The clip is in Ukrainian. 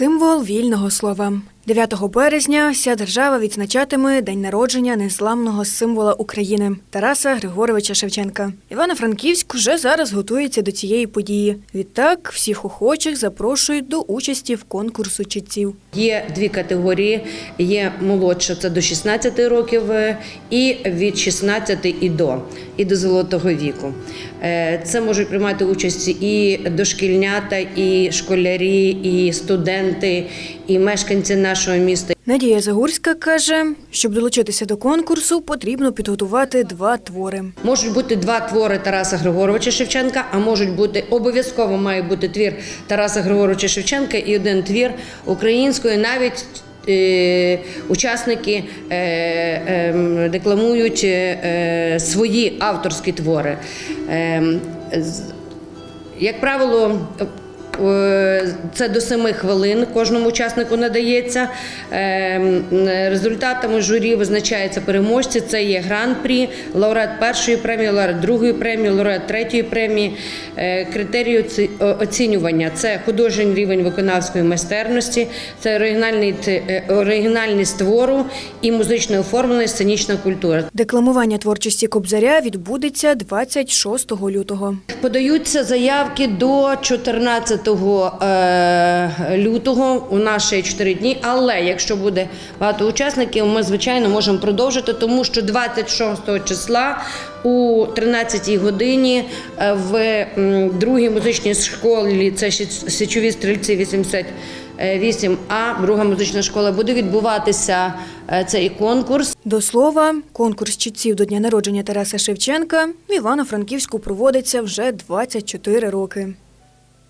Символ вільного слова. 9 березня вся держава відзначатиме день народження незламного символа України Тараса Григоровича Шевченка. Івано-Франківськ вже зараз готується до цієї події. Відтак всіх охочих запрошують до участі в конкурсу читців. Є дві категорії: є молодша, це до 16 років, е, і від 16 і до, і до золотого віку. Е, Це можуть приймати участь і дошкільнята, і школярі, і студенти, і мешканці нашого міста. Надія Загурська каже, щоб долучитися до конкурсу, потрібно підготувати два твори. Можуть бути два твори Тараса Григоровича Шевченка, а можуть бути обов'язково має бути твір Тараса Григоровича Шевченка і один твір української, навіть. е, Учасники е, е, декламують е, свої авторські твори. Е, Як правило, це до семи хвилин кожному учаснику надається. Е, Результатами журі визначаються переможці. Це є гран-прі, лауреат першої премії, лауреат другої премії, лауреат третьої премії. Е, Критерії оцінювання це художній рівень виконавської майстерності, це оригінальний е, оригінальність твору і музичне оформлення, сценічна культура. Декламування творчості Кобзаря відбудеться 26 лютого. Подаються заявки до 14 е, лютого. У нас ще 4 дні. Але якщо буде багато учасників, ми звичайно можемо продовжити, тому що 26 числа у 13-й годині е, в другій музичній школі це січові стрільці 88 А, друга музична школа, буде відбуватися е, цей конкурс. До слова, конкурс читців до дня народження Тараса Шевченка в Івано-Франківську проводиться вже 24 роки.